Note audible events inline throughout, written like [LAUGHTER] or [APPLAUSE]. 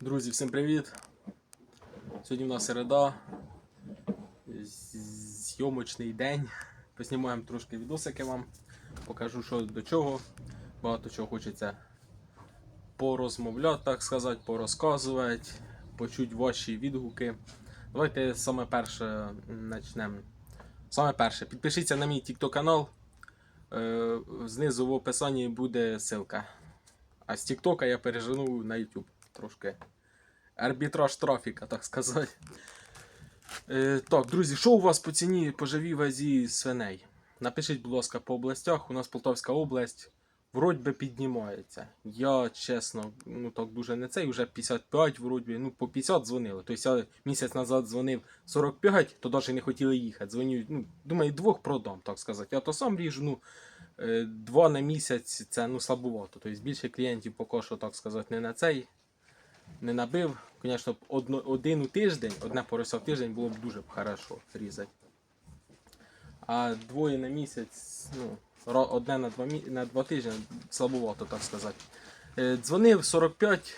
Друзі, всім привіт! Сьогодні у нас середа, зйомочний день. Поснімаємо трошки відосики вам, покажу, що до чого. Багато чого хочеться порозмовляти, так сказати, порозказувати, почути ваші відгуки. Давайте саме перше почнемо. Саме перше, підпишіться на мій TikTok канал. Е, Знизу в описанні буде ссылка. А з Тіктока я пережену на YouTube трошки. Арбітраж трафіка, так сказати. Е, так, друзі, що у вас по ціні по живій вазі свиней? Напишіть, будь ласка, по областях. У нас Полтавська область вроді би піднімається. Я, чесно, ну так дуже не цей, вже 55, вроді, ну по 50 дзвонили. Тобто я місяць назад дзвонив 45, то навіть не хотіли їхати. Дзвоню, ну, думаю, двох продам, так сказати. Я то сам ріжу, ну, е, два на місяць це ну, слабувато. Тобто більше клієнтів поки що, так сказати, не на цей не набив. Звісно, один у тиждень, одне порося в тиждень було б дуже б хорошо різати. А двоє на місяць, ну, одне на два, на два тижні слабувато, так сказати. Е, Дзвонив 45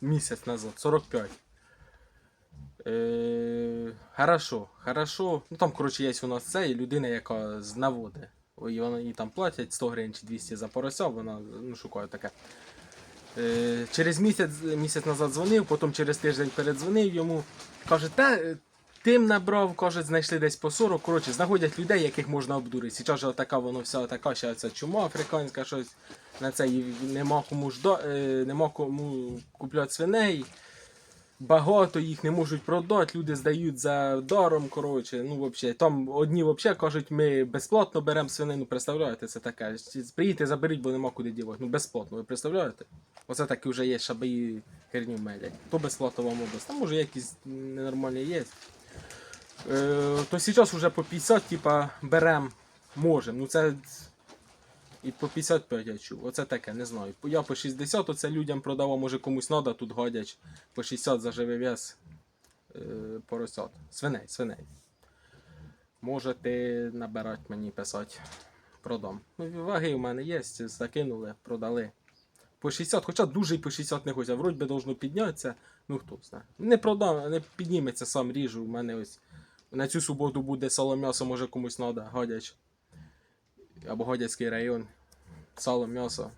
місяць назад, 45. Е, хорошо, хорошо. Ну там, коротше, є у нас це, і людина, яка з наводи. І вона їй там платять 100 гривень чи 200 за порося, вона ну, шукає таке. Е, через місяць, місяць назад дзвонив, потім через тиждень передзвонив йому. Каже, та е, тим набрав, каже, знайшли десь по 40. Коротше, знаходять людей, яких можна обдурити. Зараз же така воно вся така, ще ця чума африканська, щось на це нема кому жда, е, нема кому купляти свиней. Багато їх не можуть продати, люди здають за даром. Коротше, ну взагалі, там одні взагалі кажуть, ми безплатно беремо свинину. Представляєте, це таке. Приїдьте, заберіть, бо нема куди дівати. Ну безплатно, ви представляєте? Оце такі вже є, щоб і херню мелять. То безплатно вам область. Там може якісь ненормальні є. Е, то зараз вже по 50, типа, берем, можемо. Ну це і по 55 я чув. Оце таке, не знаю. Я по 60, оце людям продавав, може комусь треба, тут годять по 60 за живий вес е, поросят. Свиней, свиней. Можете набирати мені писати. Продам. Ну, ваги у мене є, закинули, продали. По 60, хоча дуже й по 60 не хочеться. Вроді би должно піднятися. Ну хто знає. Не продам, не підніметься, сам ріжу. У мене ось на цю суботу буде сало м'ясо, може комусь треба, гадяч. Або Годяцький район. Сало м'ясо.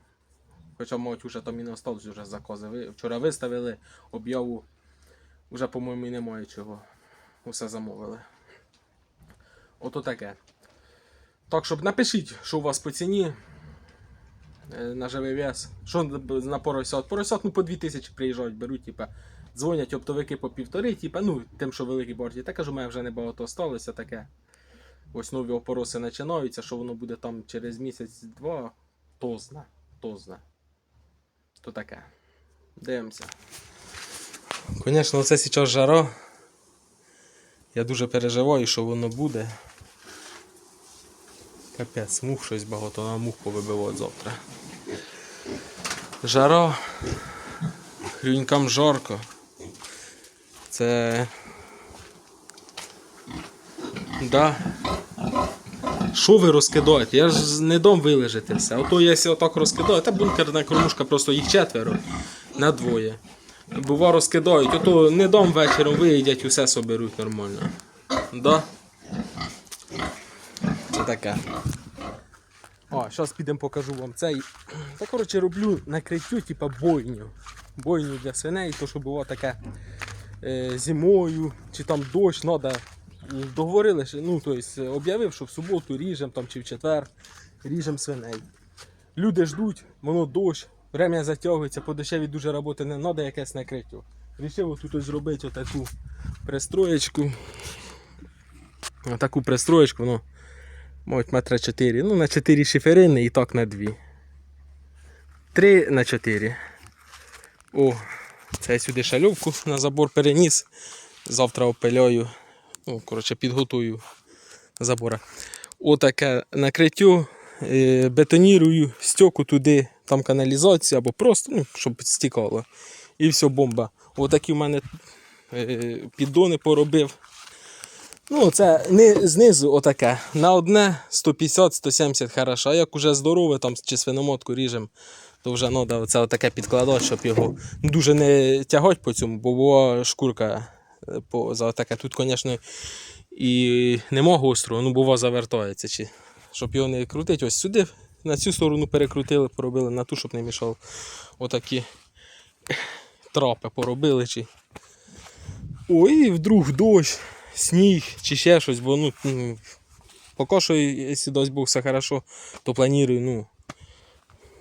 Хоча, мабуть, вже там і не осталось вже закази. Вчора виставили об'яву. Вже, по-моєму, і немає чого. Усе замовили. Ото таке. Так, щоб напишіть, що у вас по ціні на живий вес. Що на поросят? Поросят ну, по 2000 приїжджають, беруть, типа, дзвонять оптовики по півтори, типа, ну, тим, що великі борті. Та кажу, мене вже небагато осталося таке. Ось нові опороси починаються, що воно буде там через місяць-два, то зна, то таке. Дивимося. Звісно, це зараз жара. Я дуже переживаю, що воно буде. Капець, мух щось багато, на мух повибивати завтра. Жара. Хрюнькам жарко. Це. Да. Що ви розкидаєте? Я ж не дом вилежити все. Ото якщо отак розкидаю, та бункерна кормушка просто їх четверо на двоє. Бува розкидають, ото не дом вечором виїдять, усе соберуть нормально. Да? Таке. О, зараз підемо покажу вам цей. Та коротше роблю накриттю, типа бойню. Бойню для свиней, то що було таке е, зимою, чи там дощ, треба. Договорили, ну, тобто, об'явив, що в суботу ріжем там, чи в четвер ріжем свиней. Люди ждуть, воно дощ, время затягується, по дощеві дуже роботи не треба якесь накриття. Рішив тут ось зробити отаку пристроєчку. Отаку пристроєчку, воно мабуть метра 4. Ну, на 4 шиферини і так на 2. 3 на 4. О, це я сюди шальовку на забор переніс. Завтра опиляю. Ну, коротше, підготую забора. Отаке накриття. Е, бетонірую стеку туди, там каналізація або просто, ну, щоб стікало. І все, бомба. Отакі в мене е, піддони поробив. Ну, це не, знизу отаке. На одне 150-170 хорошо. А як уже здорове, там чи свиномотку ріжемо, то вже треба оце таке підкладати, щоб його ну, дуже не тягати по цьому, бо була шкурка е, по, за таке. Тут, звісно, і нема гострого, ну бува завертається. Чи, щоб його не крутити, ось сюди, на цю сторону перекрутили, поробили, на ту, щоб не мішав. Отакі трапи поробили. Чи... Ой, вдруг дощ, сніг чи ще щось, бо ну, поки що, якщо дасть Бог все хорошо, то планую ну,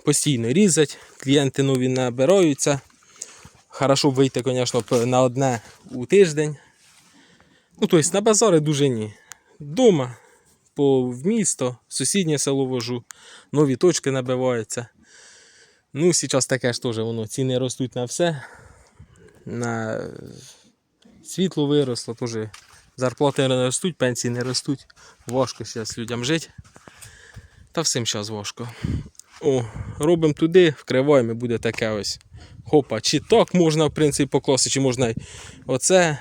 постійно різати. Клієнти нові набираються. Хорошо б вийти, звісно, на одне у тиждень. Ну, тобто на базари дуже ні. Дома, по в місто, в сусіднє село вожу, нові точки набиваються. Ну, зараз таке ж теж воно. Ціни ростуть на все. На світло виросло, теж зарплати не ростуть, пенсії не ростуть. Важко зараз людям жити. Та всім зараз важко. О, робимо туди, вкриваємо і буде таке ось. Хопа, чи так можна, в принципі, покласти, чи можна й оце,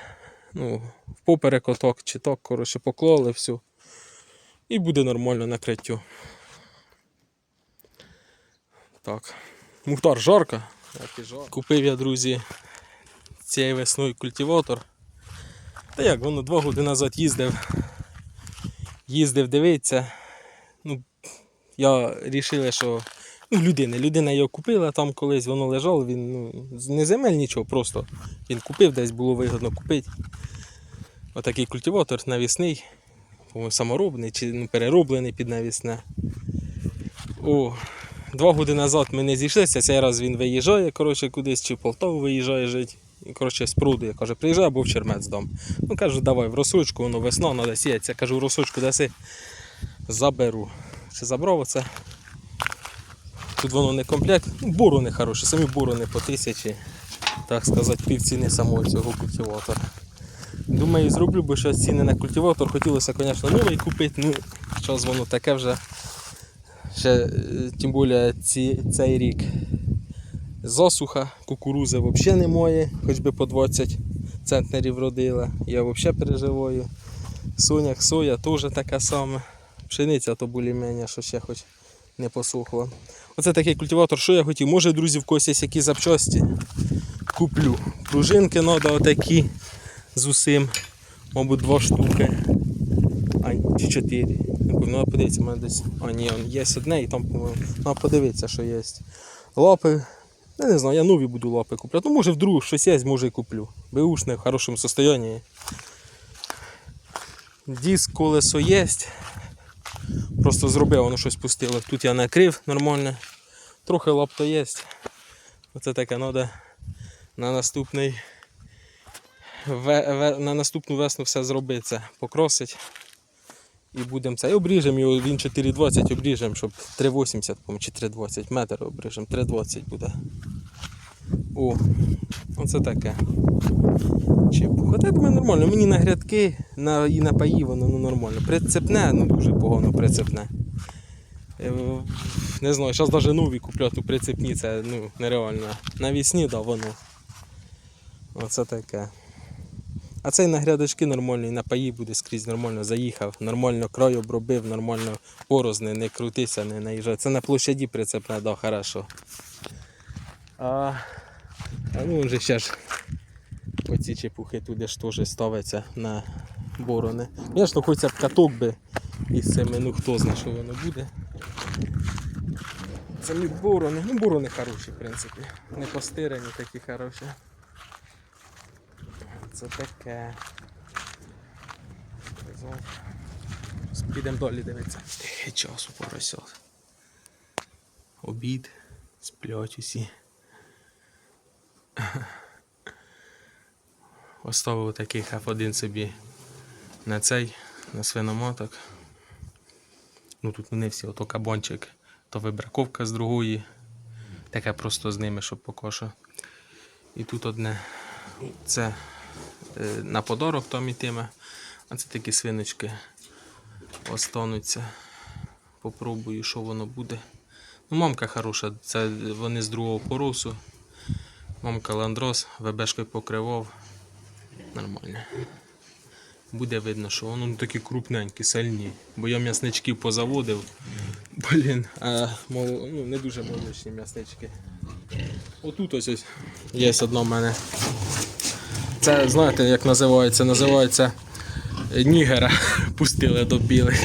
ну, поперек отак, чи так, коротше, поклали все. І буде нормально накриття. Так. Мухтар жарко. Купив я, друзі, цієї весною культиватор. Та як, воно два роки назад їздив. Їздив дивитися. Ну, я вирішив, що ну, людина, людина його купила там колись, воно лежало, він ну, не земель нічого, просто він купив, десь було вигідно купити. Отакий культиватор навісний, саморобний чи ну, перероблений під навісне. О, два роки назад ми не зійшлися, цей раз він виїжджає, коротше, кудись чи в Полтаву виїжджає жити. І, коротше, з пруду, я кажу, приїжджай або Чермець дам. Ну кажу, давай в росочку, воно весна, треба сіятися. Я кажу, в росочку даси, заберу. Чи забрав оце? Тут воно не комплект. Ну, Борони хороші, самі борони по тисячі, так сказати, півціни самого цього культиватора. Думаю, зроблю, бо що ціни на культиватор хотілося, звісно, новий купити. Ну, зараз воно таке вже. Ще, е, тим більше ці, цей рік засуха, кукурузи взагалі немає, хоч би по 20 центнерів родила. Я взагалі переживаю. Соняк, соя теж така сама. Пшениця то більш-менш, що ще хоч не посохло. Оце такий культиватор, що я хотів. Може, друзі, в когось є які запчасті. Куплю. Пружинки треба отакі з усім. Мабуть, два штуки. А, чи чотири. Ну, подивіться, в мене десь. А, ні, є одне і там, по-моєму. Треба подивитися, що є. Лапи. Я не знаю, я нові буду лапи купляти. Ну, може, вдруг щось є, може і куплю. Беушне в хорошому стані. Диск колесо є. Просто зробив, воно щось пустило. Тут я накрив нормально. Трохи лапто є. Оце таке треба на наступний на наступну весну все зробити. Це покросить. І будемо це. І обріжемо його, він 4,20 обріжемо, щоб 3,80 чи 3,20 метр обріжемо, 3,20 буде. О, оце таке. Чепуха. Та я нормально. Мені на грядки на, і на паї воно ну, нормально. Прицепне, ну дуже погано прицепне. Е, Не знаю, зараз навіть нові купляти прицепні, це ну, нереально. Навісні, да, воно. Оце таке. А цей на грядочки нормальний, на паї буде скрізь нормально заїхав, нормально край обробив, нормально порозни, не крутися, не наїжджай. Це на площаді прицепне, да, хорошо. А, а ну вже ще ж оці чепухи туди ж теж ставиться на борони. Звісно, хочеться б каток би із цими, ну хто знає, що воно буде. Самі борони, ну борони хороші, в принципі. Не постирані такі хороші. Це таке. Підемо далі дивитися. Тихий час у. Обід, сплять усі. Оставив такий F1 собі на цей, на свиноматок. Ну тут не всі, ото кабанчик, то вибраковка з другої. Таке просто з ними, щоб покошу. І тут одне. Це на подарок там ітиме. А це такі свиночки остануться. Попробую, що воно буде. Ну, мамка хороша, це вони з другого поросу. Мамка ландрос, ВБшкою покривав. Нормально. буде видно, що воно такі крупненькі, сильні. Бо я м'ясничків позаводив. Блін, а мол, ну, не дуже молочні м'яснички. Отут ось ось є одна в мене. Це знаєте, як називається? Називається е, нігера. [LAUGHS] Пустили до білих.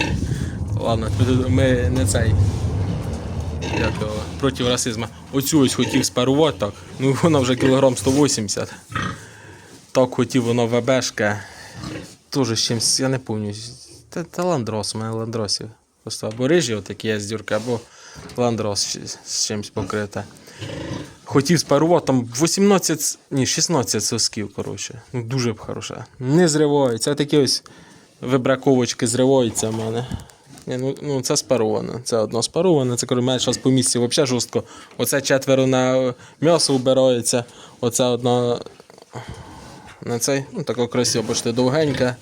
Ладно, ми не цей. Як проти расизму. Оцю ось хотів спарувати так. Ну вона вже кілограм 180. Так хотів воно ВБшка. Тоже з чимсь, я не пам'ятаю. Та, та ландрос, у мене ландросів. Просто або рижі отакі є з дюрки, або ландрос з- чимось покрита. Хотів спарувати, там 18, ні, 16 сосків, коротше. Ну, дуже б хороше. Не зривається. Такі ось вибраковочки зриваються в мене. Ні, ну, ну, це спароване. Це одно спароване. Це коли зараз по місці взагалі жорстко. Оце четверо на м'ясо вбирається. Оце одна на цей. Ну, тако красиво, бачите, довгенька.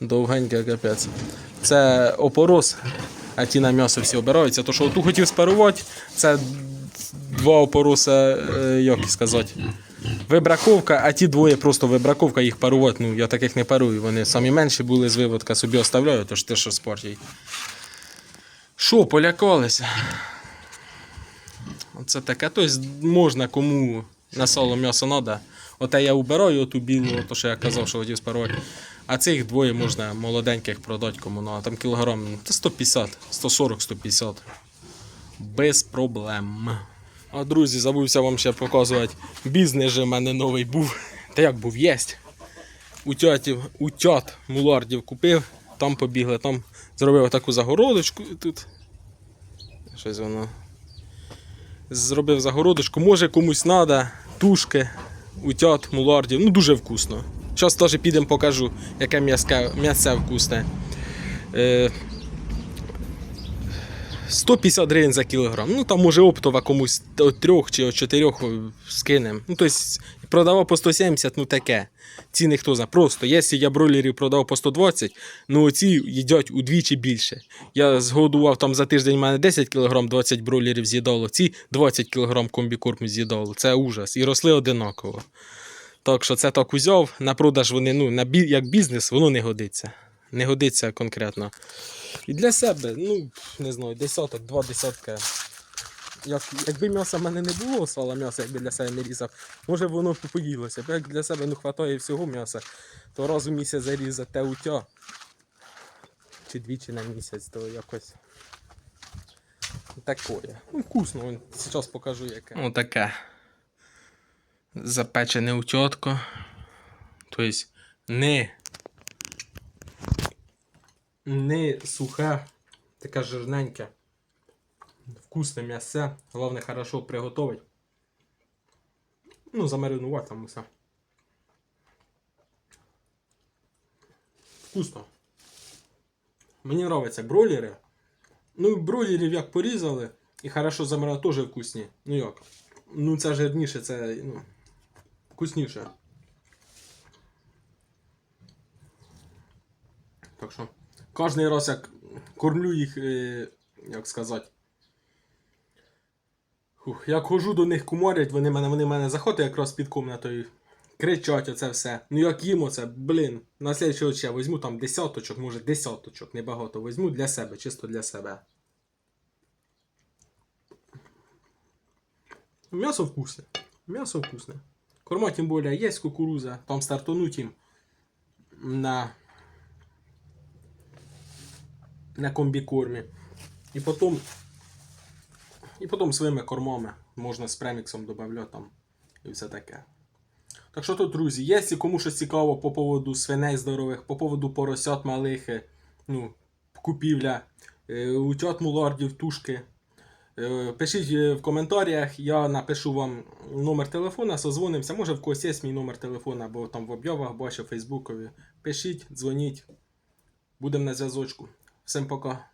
Довгенька капець. Це опорос, а ті на м'ясо всі обираються. То, що оту хотів спарувати, це два опороса, е, як сказати. Вибраковка, а ті двоє просто вибраковка, їх парувати. Ну, я таких не парую. Вони самі менші були з виводка, собі оставляю, тож те, що спортій. Що, полякалися? Оце таке. Тобто можна кому на сало м'ясо треба. Оте я убираю оту білу, то що я казав, що хотів спарувати. А цих двоє можна молоденьких продати кому. Ну, а там кілограм 150, 140, 150. Без проблем. А друзі, забувся вам ще показувати. Бізнес же в мене новий був. [LAUGHS] Та як був, єсть. У тятів, у тят мулардів купив, там побігли, там зробив таку загородочку тут. Щось воно. Зробив загородочку, може комусь треба, тушки, утят, мулардів. Ну дуже вкусно. Зараз теж підемо покажу, яке м'ясе вкусне. Е, 150 гривень за кілограм. Ну там може оптова комусь от трьох чи от чотирьох скинемо. Ну, тобто продавав по 170, ну таке. Ціни хто знає. Просто, якщо я бройлерів продав по 120, ну оці їдять удвічі більше. Я згодував там за тиждень в мене 10 кг, 20 бройлерів з'їдало, ці 20 кг комбікорму з'їдало. Це ужас. І росли одинаково. Так що це так узяв, на продаж вони, ну, на бі... як бізнес, воно не годиться. Не годиться конкретно. І для себе, ну, не знаю, десяток, два десятка. Як, якби м'яса в мене не було, сала м'яса, якби для себе не різав, може б воно б поїлося. Бо як для себе не вистачає всього м'яса, то раз у місяць зарізати те утя. Чи двічі на місяць, то якось. Такое. Ну, вкусно, зараз покажу яке. Ну, таке. Запечене утятко. Тобто не не сухе, таке жирненьке. Вкусне м'ясе. Головне хорошо приготувати. Ну, замаринувати там усе. Вкусно. Мені подобаються бройлери. Ну, бройлерів як порізали і хорошо замарили, теж вкусні. Ну як? Ну це жирніше, це ну, вкусніше. Так що, кожен раз як кормлю їх, е, як сказати. Фух, як хожу до них куморять, вони мене, вони мене заходять якраз під комнатою. Кричать оце все. Ну як їм оце, блін, на слідчого ще візьму там десяточок, може десяточок, небагато візьму для себе, чисто для себе. М'ясо вкусне. М'ясо вкусне. Корма тим більше є кукуруза, там стартануть їм на на комбікормі. І потім і потім своїми кормами можна з преміксом додати там і все таке. Так що тут, друзі, якщо кому щось цікаво по поводу свиней здорових, по поводу поросят малих, е, ну, купівля, е, утят мулардів, тушки. е, Пишіть в коментарях, я напишу вам номер телефона, созвонимося. Може в когось є мій номер телефона, або там в об'явах бачу, в Фейсбукові. Пишіть, дзвоніть. Будемо на зв'язочку. Всім пока.